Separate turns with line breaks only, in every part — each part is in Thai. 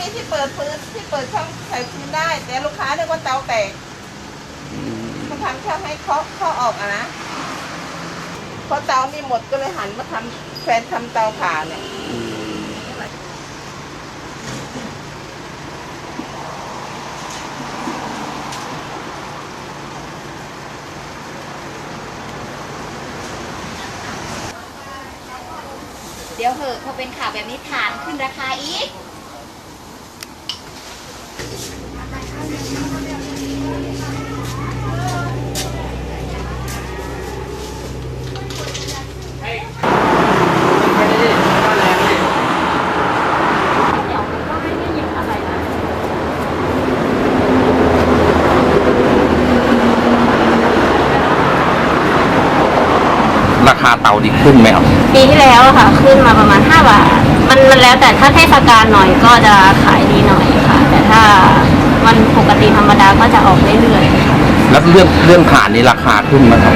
จะมีที่เปิดพื้นที่เปิดช่องใส่คืนได้ แต่ลูกค้าเรียกว่าเตาแตกมาทำช่องให้เคาะเคาะออกอะนะพอเตานี่หมดก็เลยหันมาทำแฟนทำเตาผ่าเนี่ย
เดี๋ยวเหอะพอเป็นข่าวแบบนี้ฐานขึ้นราคาอีก
ราคาเตาดีขึ้นไหมครับ
ปีที่แล้วอะค่ะ ขึ้นมาประมาณ 5 บาท มันมันแล้วแต่ถ้าเทศกาลหน่อยก็จะขายดีหน่อยค่ะ แต่ถ้า กติธรรมดาก็จะออกเรื่อยๆค่ะ
แล้วเรื่องเรื่องฐานนี่ราคาขึ้นไหมครับ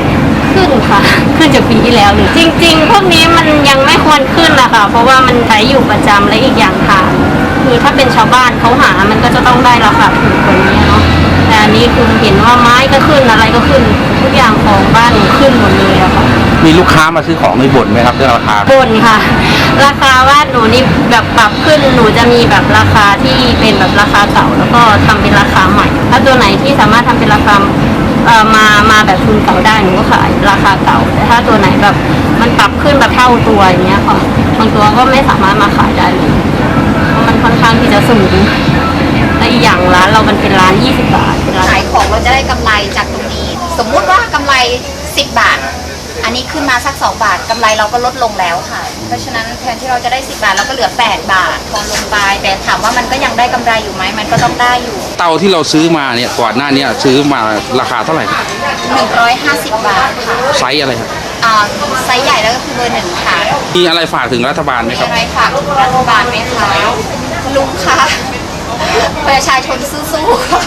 ขึ้นค่ะ ขึ้นจากปีที่แล้วเลยจริง ๆ พวกนี้มันยังไม่ควรขึ้นนะคะเพราะว่ามันใช้อยู่ประจำและอีกอย่างค่ะ คือถ้าเป็นชาวบ้านเขาหามันก็จะต้องได้ราคาถูกกว่านี้เนาะแต่อันนี้คือเห็นว่าไม้ก็ขึ้นอะไรก็ขึ้น ทุกอย่างของบ้านหนูขึ้นหมดเลยอะค่ะ
มีลูกค้ามาซื้อของในบ่นไหมครับเรื่องราคา
บนค่ะ ราคาว่าหนูนี่แบบปรับขึ้นหนูจะมีแบบราคาที่เป็นแบบราคาเก่าแล้วก็ทำเป็นราคาใหม่ ถ้าตัวไหนที่สามารถทำเป็นราคาเอ่อมามาแบบทุนเก่าได้หนูก็ขายราคาเก่า แต่ถ้าตัวไหนแบบมันปรับขึ้นแบบเท่าตัวอย่างเงี้ยค่ะบางตัวก็ไม่สามารถมาขายได้เลยเพราะมันค่อนข้างที่จะสูงและอีกอย่างร้านเรามันเป็นร้าน 20 บาทเป็นร้าน
ขายของเราจะได้กำไรจากตรงนี้ สมมุติว่ากำไร 10 บาท อันนี้ขึ้นมาสัก 2 บาทกำไรเราก็ลดลงแล้วค่ะ เพราะฉะนั้นแทนที่เราจะได้ 10 บาทเราก็เหลือ 8 บาทพอลงไป แต่ถามว่ามันก็ยังได้กำไรอยู่ไหมมันก็ต้องได้อยู่
เตาที่เราซื้อมาเนี่ยก่อนหน้าเนี้ซื้อมาราคาเท่าไหร่ครับ
150 บาทค่ะ
ไซส์อะไรครับ
อ่าไซส์ใหญ่แล้วก็คือเบอร์หนึ่งค่ะ
มีอะไรฝากถึงรัฐบาลไหม
มี
ครับ
อะไรฝากถึงรัฐบาลไหมคะลุงคะประชาชนสู้ๆค่ะ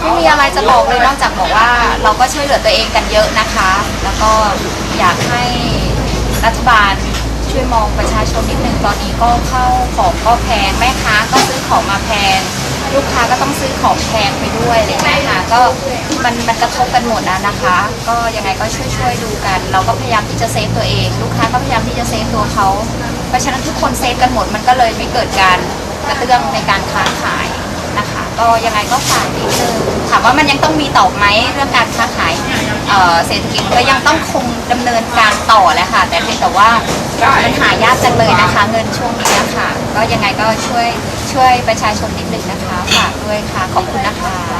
ไม่มีอะไรจะบอกเลยนอกจากบอกว่าเราก็ช่วยเหลือตัวเองกันเยอะนะคะ แล้วก็อยากให้รัฐบาลช่วยมองประชาชนนิดนึงตอนนี้ก็เข้าของก็แพงแม่ค้าก็ซื้อของมาแพงลูกค้าก็ต้องซื้อของแพงไปด้วยอะไรอย่างเงี้ยค่ะก็มันมันกระทบกันหมดนะนะคะ ก็ยังไงก็ช่วยช่วยๆดูกัน เราก็พยายามที่จะเซฟตัวเอง ลูกค้าก็พยายามที่จะเซฟตัวเขาเพราะฉะนั้นทุกคนเซฟกันหมดมันก็เลยไม่เกิดการกระเตื้องในการค้าขาย ก็ยังไงก็ฝากนิดนึงถามว่ามันยังต้องมีต่อไหมเรื่องการค้าขายเอ่อเศรษฐกิจก็ยังต้องคงดำเนินการต่อแหละค่ะ แต่เพียงแต่ว่ามันหายากจังเลยนะคะ เงินช่วงนี้ค่ะ ก็ยังไงก็ช่วยช่วยประชาชนนิดนึงนะคะฝากด้วยค่ะขอบคุณนะคะค่ะ